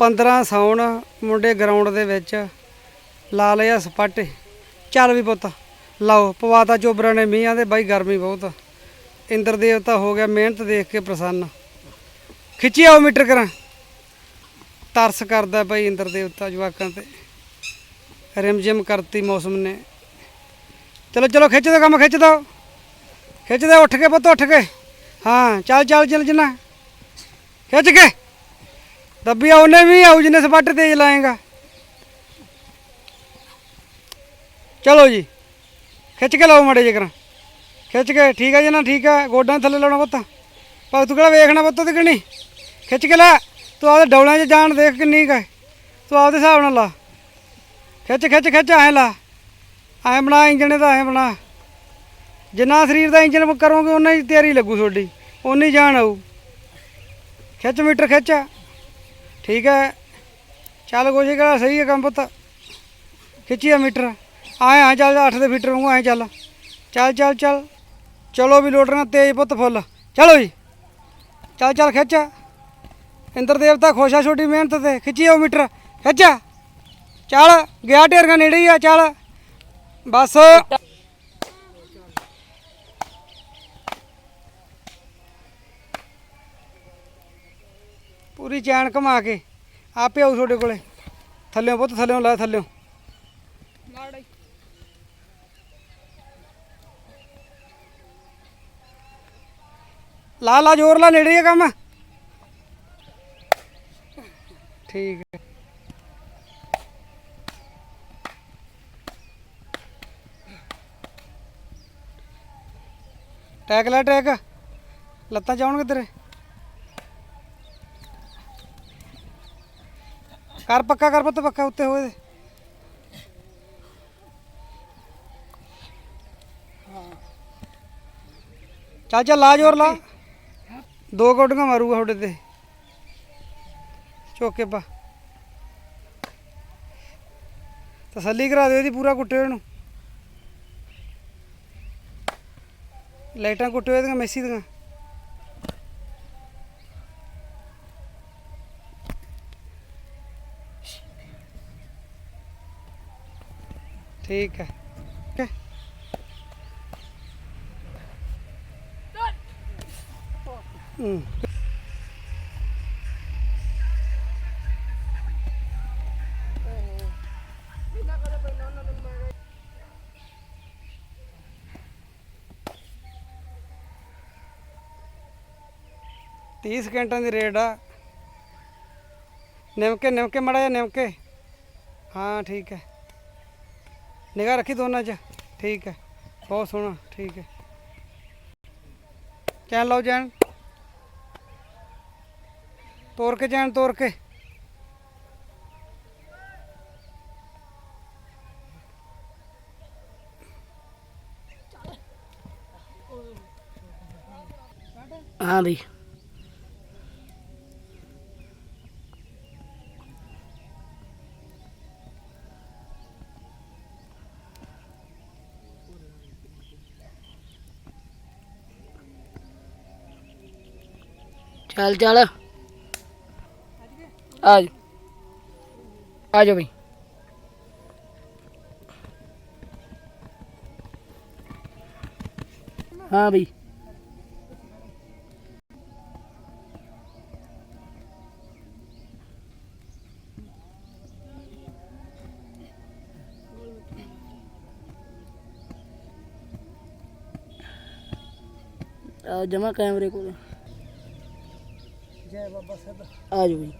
15 ਸਾਉਣ ਮੁੰਡੇ ਗਰਾਊਂਡ ਦੇ ਵਿੱਚ ਲਾ ਲਿਆ ਸਪਾਟੇ। ਚੱਲ ਵੀ ਪੁੱਤ, ਲਾਓ ਪਵਾਤਾ ਚੋਬਰਾਂ ਨੇ ਮੀਂਹਾਂ ਦੇ, ਬਾਈ ਗਰਮੀ ਬਹੁਤ। ਆ। ਇੰਦਰ ਦੇਵਤਾ ਹੋ ਗਿਆ ਮਿਹਨਤ ਦੇਖ ਕੇ ਪ੍ਰਸੰਨ। ਖਿੱਚੀ ਆਓ ਮੀਟਰ ਕਰਾਂ। ਤਰਸ ਕਰਦਾ ਭਾਈ ਇੰਦਰ ਦੇਵਤਾ ਜਵਾਕਾਂ ਤੇ। ਰਿਮਝਿਮ ਕਰਤੀ ਮੌਸਮ ਨੇ। ਚਲੋ ਚਲੋ, ਖਿੱਚ ਦੋ ਕੰਮ, ਖਿੱਚ ਦੋ। ਖਿੱਚ ਦੇ, ਉੱਠ ਕੇ ਪੁੱਤ, ਉੱਠ ਕੇ। ਹਾਂ, ਚੱਲ ਚੱਲ ਚੱਲ ਜਨਾ ਖਿੱਚ ਕੇ। ਦੱਬੀ ਉਹਨੇ ਵੀ ਆਉ ਜਿੰਨੇ ਸਪੱਟ ਤੇਜ਼ ਲਾਏਗਾ। ਚਲੋ ਜੀ, ਖਿੱਚ ਕੇ ਲਾਓ ਮੜੇ ਜਿਕਰ ਖਿੱਚ ਕੇ, ਠੀਕ ਹੈ ਜੀ ਨਾ, ਠੀਕ ਹੈ ਗੋਡਾਂ ਥੱਲੇ ਲਾਉਣਾ ਪੁੱਤ। ਪਰ ਤੂੰ ਕਿਹੜਾ ਵੇਖਣਾ ਪੁੱਤ ਤੇ ਕਿੰਨੀ ਖਿੱਚ ਕੇ ਲੈ, ਤੂੰ ਆਪਦੇ ਡੌਲਾਂ 'ਚ ਜਾਣ ਦੇਖ ਕਿੰਨੀ ਕੁ ਤੂੰ ਆਪਦੇ ਹਿਸਾਬ ਨਾਲ ਲਾ। ਖਿੱਚ ਖਿੱਚ ਖਿੱਚ, ਐਂ ਲਾ। ਐਂ ਬਣਾ, ਇੰਜਣ ਦਾ ਐਂ ਬਣਾ। ਜਿੰਨਾ ਸਰੀਰ ਦਾ ਇੰਜਨ ਕਰੋਗੇ ਉਨਾ ਹੀ ਤਿਆਰੀ ਲੱਗੂ ਤੁਹਾਡੀ। ਉਨੀ ਜਾਣ ਆਊ। ਖਿੱਚ ਮੀਟਰ, ਖਿੱਚ। ਠੀਕ ਹੈ। ਚੱਲ ਕੋਸ਼ਿਸ਼ ਕਰ ਸਹੀ ਹੈ ਕੰਮ ਪੁੱਤ। ਖਿੱਚੀਆ ਮੀਟਰ। ਆਏ ਆ ਚੱਲ 8 ਦੇ ਮੀਟਰ ਵਾਂਗੂ ਐਂ ਚੱਲ। ਚੱਲ ਚੱਲ ਚੱਲ। ਚਲੋ ਵੀ ਲੋਟਣਾ ਤੇਜ਼ ਪੁੱਤ ਫੁੱਲ। ਚਲੋ ਜੀ। ਚੱਲ ਚੱਲ, ਖਿੱਚ। ਇੰਦਰ ਦੇਵਤਾ ਖੁਸ਼ ਆ ਛੋਟੀ ਮਿਹਨਤ ਤੇ। ਖਿੱਚੀ ਉਹ ਮੀਟਰ। ਖਿੱਚ। ਚੱਲ, ਗਿਆ ਢੇਰੀਆਂ ਨੇੜੇ ਹੀ ਆ, ਚੱਲ। ਬਸ। ਪੂਰੀ ਚੈਨ ਘੁਮਾ ਕੇ ਆਪੇ ਆਉ ਤੁਹਾਡੇ ਕੋਲੇ। ਥੱਲਿਓਂ ਪੁੱਤ ਥੱਲਿਓਂ ਲੈ ਥੱਲਿਓਂ। ਲਾ ਲਾ ਜ਼ੋਰ ਲਾ ਨੇੜੇ ਆ ਕੰਮ। ਠੀਕ ਹੈ ਟੈਕ ਲੈ ਟੈਕ। ਲੱਤਾਂ ਚਾਉਣਗੇ ਤੇਰੇ। ਕਰ ਪੱਕਾ ਕਰ ਪੁੱਤ, ਪੱਕਾ ਉੱਤੇ ਹੋਏ ਚੱਲ ਚੱਲ, ਲਾ ਜ਼ੋਰ, ਲਾ। ਦੋ ਗੋਡੀਆਂ ਮਾਰੂਗਾ ਤੁਹਾਡੇ ਤੇ। ਚੋਕੇ ਪਾ। ਤਸੱਲੀ ਕਰਾ ਦਿਓ ਇਹਦੀ ਪੂਰਾ ਕੁੱਟੇ ਨੂੰ ਲਾਈਟਾਂ ਕੁੱਟੇ ਇਹਦੀਆਂ, ਮੈਸੀ ਦੀਆਂ। ਠੀਕ ਹੈ। ਓਕੇ ਹੂੰ। ਤੀਹ ਸਕਿੰਟਾਂ ਦੀ ਰੇਡ ਆ। ਨਿਮਕੇ ਨਿਮਕੇ ਮੜਾ ਜਾ ਨਿਮਕੇ। ਹਾਂ, ਠੀਕ ਹੈ। ਨਿਗਾਹ ਰੱਖੀ ਦੋਨਾਂ 'ਚ? ਠੀਕ ਹੈ, ਬਹੁਤ ਸੋਹਣਾ, ਠੀਕ ਹੈ। ਚੈਨ ਲਓ ਜੈਨ ਤੋਰ ਕੇ ਜੈਨ ਤੋਰ ਕੇ। ਹਾਂ ਦੀ ਚੱਲ ਚੱਲ। ਆ ਜਾ। ਆ ਜਾ ਬਈ। ਹਾਂ ਬਈ। ਜਮਾ ਕੈਮਰੇ ਕੋਲ। ਜੈ ਬਾਬਾ ਸਾਹਿਬ। ਆ ਜਾਓ ਜੀ।